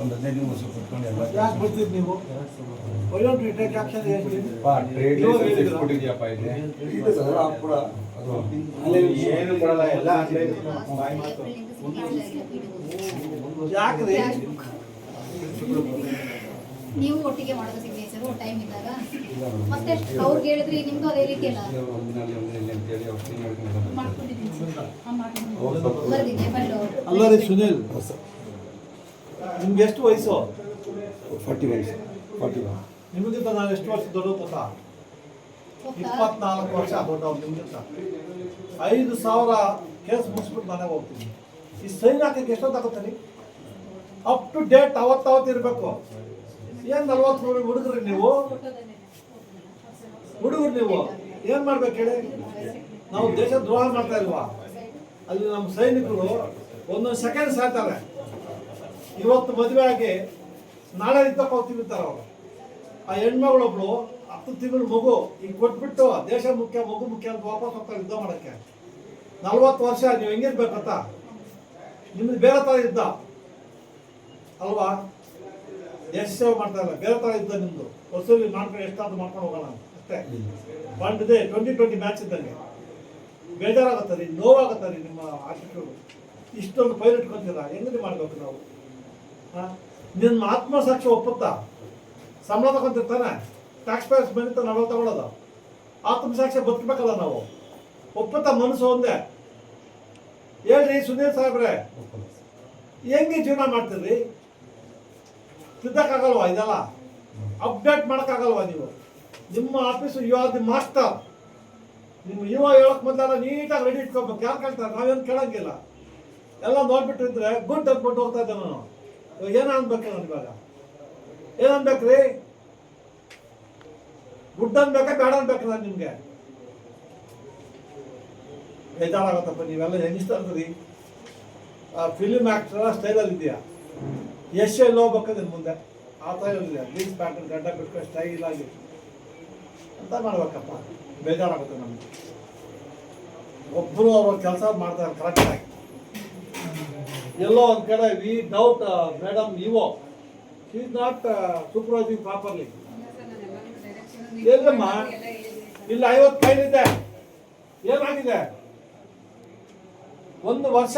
ಒಂದು ಹದಿನೈದು ನಿಮಿಷ ಕುತ್ಕೊಂಡು ಎಲ್ಲ ಯಾಕೆ ಬರ್ತೀರಿ ನೀವು? ಆಕ್ಷನ್ ಟ್ರೇಡ್ ಲೈಸೆನ್ಸ್ ಎಕ್ಸ್ಪೋರ್ಟ್ ಇದೆಯಪ್ಪ ಇಲ್ಲಿ. ಇದೆ ಸರ್ ಆ ಕೂಡ ಅದು ಅಲ್ಲಿ ಏನು ಬರಲ್ಲ ಎಲ್ಲ ಆನ್ಲೈನ್ ಯಾಕ್ರಿ? ನೀವು ಒಟ್ಟಿಗೆ ಮಾಡೋದು ಸಿಗ್ನೇಚರ್ ಟೈಮ್ ಇದ್ದಾಗ? ಮತ್ತೆ ಅವ್ರಿಗೆ ಹೇಳಿದ್ರಿ ನಿಮ್ದು ಅದೇ ರೀತಿ ಅಲ್ಲ ಮಾಡ್ಕೊಂಡಿದ್ದೀನಿ. ಬರ್ದಿದ್ದೆ ಫೈಲು. ಅಲ್ಲ ರೀ ಸುನಿಲ್. ನಿಮ್ಗೆ ಎಷ್ಟು ವಯಸ್ಸು? ಫಾರ್ಟಿ ವಯಸ್ಸು ಫಾರ್ಟಿ ಒನ್. ನಿಮಗಿಂತ ನಾನು ಎಷ್ಟು ವರ್ಷ ದೊಡ್ಡ ಗೊತ್ತಾ? ಇಪ್ಪತ್ನಾಲ್ಕು ವರ್ಷ ದೊಡ್ಡವ್ರು ನಿಮ್ಗಿಂತ ಐದು ಸಾವಿರ ಕೇಸ್ ಮುಗಿಸ್ಬಿಟ್ಟು ಮನೆಗೆ ಹೋಗ್ತೀನಿ. ಈ ಸೈನ್ ಹಾಕಕ್ಕೆ ಎಷ್ಟೊತ್ತು ಆಗುತ್ತೀನಿ ಅಪ್ ಟು ಡೇಟ್ ಅವತ್ತಾವತ್ತು ಇರಬೇಕು. ಏನು ನಲ್ವತ್ತು ನೂರು ಹುಡುಗರು ನೀವು? ಹುಡುಗರು ನೀವು? ಏನು ಮಾಡ್ಬೇಕು ಹೇಳಿ? ನಾವು ದೇಶ ದ್ರೋಹ ಮಾಡ್ತಾ ಇಲ್ವಾ? ಅಲ್ಲಿ ನಮ್ಮ ಸೈನಿಕರು ಒಂದೊಂದು ಸೆಕೆಂಡ್ ಸಾಯ್ತಾರೆ. ಇವತ್ತು ಮದುವೆ ಆಗಿ ನಾಳೆ ಹೋಗ್ತೀವಿ ಅಂತಾರೆ ಅವರು. ಆ ಹೆಣ್ಮಗಳೊಬ್ಳು ಹತ್ತು ತಿಂಗಳು ಮಗು ಈಗ ಕೊಟ್ಬಿಟ್ಟು ದೇಶ ಮುಖ್ಯ, ಮಗು ಮುಖ್ಯ ಅಂತ ವಾಪಸ್ ಹೋಗ್ತಾರೆ ಯುದ್ಧ ಮಾಡಕ್ಕೆ. ನಲ್ವತ್ತು ವರ್ಷ ನೀವು ಹೆಂಗಿರ್ಬೇಕಂತ? ನಿಮ್ದು ಬೇರೆ ಥರ ಯುದ್ಧ. ಅಲ್ವಾ? ದೇಶ ಸೇವೆ ಮಾಡ್ತಾ ಇಲ್ಲ ಬೇರೆ ಥರ ಯುದ್ಧ ನಿಮ್ದು. ವಸೂಲಿ ಮಾಡ್ಕೊಂಡು ಎಷ್ಟಾದ್ರು ಮಾಡ್ಕೊಂಡು ಹೋಗೋಣ. ಅಷ್ಟೇ. ಬಂಡ್ ಇದೆ ಟ್ವೆಂಟಿ ಟ್ವೆಂಟಿ ಮ್ಯಾಚ್ ಇದ್ದಂಗೆ. ಬೇಜಾರಾಗತ್ತೆ ರೀ, ನೋವಾಗತ್ತೆ ರೀ ನಿಮ್ಮ ಆಟಿಟ್ಯೂಡ್ ಇಷ್ಟೊಂದು ಪೈಲಟ್ ಇಟ್ಕೊಂತೀರ ಹೆಂಗದಿ ಮಾಡ್ಬೇಕು ನಾವು? ನಿನ್ನ ಆತ್ಮಸಾಕ್ಷಿ ಒಪ್ಪುತ್ತಾ? ಸಂಬಳ ತಗೊಂತಿರ್ತಾನೆ ಟ್ಯಾಕ್ಸ್ ಪೇಯರ್ಸ್ ಬಂದಿತ್ತ ನಾವೆಲ್ಲ ತಗೊಳ್ಳೋದು ಆತ್ಮಸಾಕ್ಷಿ ಬದುಕಬೇಕಲ್ಲ ನಾವು. ಒಪ್ಪುತ್ತಾ ಮನಸ್ಸು ಒಂದೇ? ಹೇಳ್ರಿ ಸುನೀಲ್ ಸಾಹೇಬ್ರೆ, ಹೆಂಗೆ ಜೀವನ ಮಾಡ್ತೀರಿ ತಿದ್ದಕ್ಕಾಗಲ್ವಾ ಇದೆಲ್ಲ? ಅಪ್ಡೇಟ್ ಮಾಡೋಕ್ಕಾಗಲ್ವಾ ನೀವು? ನಿಮ್ಮ office you are the master ನಿಮ್ಮ ಯುವ ಹೇಳಕ್ ಮೊದಲೆಲ್ಲ ನೀಟಾಗಿ ರೆಡಿ ಇಟ್ಕೋಬೇಕು. ಯಾರು ಕೇಳ್ತಾರೆ? ನಾವೇನು ಕೇಳಂಗಿಲ್ಲ. ಎಲ್ಲ ನೋಡ್ಬಿಟ್ಟಿದ್ರೆ ಗುಡ್ ಅಂದ್ಬಿಟ್ಟು ಹೋಗ್ತಾ ಇದ್ದೆ ನಾನು. ಏನು ಅನ್ಬೇಕು ನಾನು ಇವಾಗ? ಏನು ಅನ್ಬೇಕ್ರಿ ಗುಡ್ ಅನ್ಬೇಕಾ ಬೇಡ ಅನ್ಬೇಕು ನಾನು ನಿಮಗೆ? ಬೇಜಾರಾಗತ್ತಪ್ಪ, ನೀವೆಲ್ಲ ಹೆಂಗಿಸ್ತಾ ಇರ್ತೀರಿ ಆ ಫಿಲಿಮ್ ಆಕ್ಟರ್ ಸ್ಟೈಲಲ್ಲಿ ಇದೆಯಾ? ಯಶ್ ಎಲ್ಲಿ ಹೋಗ್ಬೇಕು ನಿನ್ನ ಮುಂದೆ? ಆ ಥರ ಇರಲಿಲ್ಲ ಜೀನ್ಸ್ ಪ್ಯಾಂಟ್ ಗಡ್ಡ ಬಿಟ್ಕೊಂಡು ಸ್ಟೈಲ್ ಆಗಿ. ಅಂತ ಮಾಡ್ಬೇಕಪ್ಪ? ಬೇಜಾರಾಗುತ್ತೆ ನಮಗೆ. ಒಬ್ಬರು ಅವ್ರ ಕೆಲಸ ಮಾಡ್ತಾರೆ ಕರೆಕ್ಟಾಗಿ ಎಲ್ಲೋ ಒಂದು ಕಡೆ ವಿ ಡೌಟ್ ಮೇಡಮ್ ಇವೋ ಈಸ್ ನಾಟ್ ಸೂಪರ್ವೈಸಿಂಗ್ ಪ್ರಾಪರ್ಲಿ ಎಲ್ಲಮ್ಮ? ಇಲ್ಲ, ಐವತ್ತು ಫೈಲ್ ಇದೆ. ಏನಾಗಿದೆ? ಒಂದು ವರ್ಷ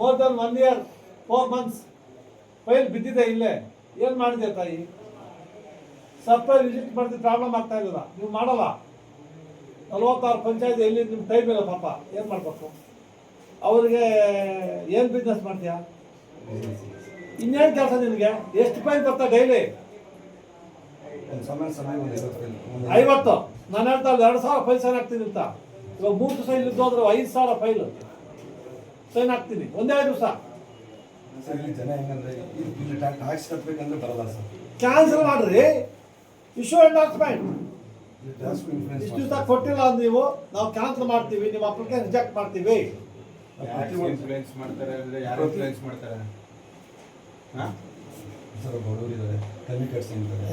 more than one year four months file ಬಿದ್ದಿದೆ ಇಲ್ಲೇ. ಏನು ಮಾಡಿದೆ ತಾಯಿ? ಸರ್ಪ್ರೈಸ್ ವಿಸಿಟ್ ಮಾಡಿದ್ರೆ ಪ್ರಾಬ್ಲಮ್ ಆಗ್ತಾ ಇಲ್ಲ ನೀವು ಮಾಡಲ್ಲ? ನಲ್ವತ್ತಾರು ಪಂಚಾಯತ್ ಎಲ್ಲಿ ನಿಮ್ಮ ಟೈಮ್ ಇಲ್ಲ ಪಾಪ. ಏನು ಮಾಡ್ಬೇಕು? ಅವರಿಗೆ ಏನು ಬಿಸ್ನೆಸ್ ಮಾಡ್ತೀಯಾ? ಇನ್ನೇನು ಕೆಲಸ ನಿನಗೆ? ಎಷ್ಟು ಪಾಯಿಂಟ್ ಬರ್ತಾ ಡೈಲಿ ಐವತ್ತು. ನಾನು ಹೇಳ್ತಾ ಎರಡು ಸಾವಿರ ಫೈಲ್ ಸೈನ್ ಹಾಕ್ತೀನಿ ಅಂತ. ಇವಾಗ ಮೂರು ಸೈಲ್ ಇದ್ದು ಹೋದ್ರೆ ಐದು ಸಾವಿರ ಫೈಲ್. ಸೈನ್ ಹಾಕ್ತೀನಿ. ಒಂದೇ ದಿವಸ. ಕ್ಯಾನ್ಸಲ್ ಮಾಡ್ರಿ. ಇಶ್ಯೂ ಅಂಡ್ ಡಾಕ್ಯುಮೆಂಟ್ ಇಷ್ಟು ದಿವಸ ಕೊಟ್ಟಿಲ್ಲ ನೀವು, ನಾವು ಕ್ಯಾನ್ಸಲ್ ಮಾಡ್ತೀವಿ, ನಿಮ್ಮ ಅಪ್ಲಿಕೇಶನ್ ರಿಜೆಕ್ಟ್ ಮಾಡ್ತೀವಿ. ಯಾರು ಇನ್ಫ್ಲೂಯೆನ್ಸ್ ಮಾಡ್ತಾರೆ ಅಂದ್ರೆ ಯಾರು ಇನ್ಫ್ಲೂಯೆನ್ಸ್ ಮಾಡ್ತಾರೆ? ಹಾ? ಸರ್ ಬಡವರು ಇದ್ದಾರೆ. ಕಮ್ಮಿ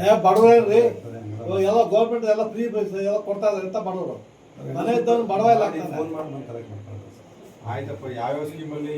ಏ ಬಡವರೇ ಎಲ್ಲ ಗೌರ್ಮೆಂಟ್ ಎಲ್ಲ ಫ್ರೀ ಎಲ್ಲ ಕೊಡ್ತಾ ಇದ್ದಾರೆ ಅಂತ ಬಡವರು. ಮನೆ ಇದ್ದವ್ರು ಬಡವ ಇಲ್ಲ ಫೋನ್ ಮಾಡಿ ಕಲೆಕ್ಟ್ ಮಾಡ್ಕೊಳ್ತಾರೆ ಸರ್. ಆಯ್ತಪ್ಪ ಯಾವ್ಯಾವ ಸ್ಕೀಮಲ್ಲಿ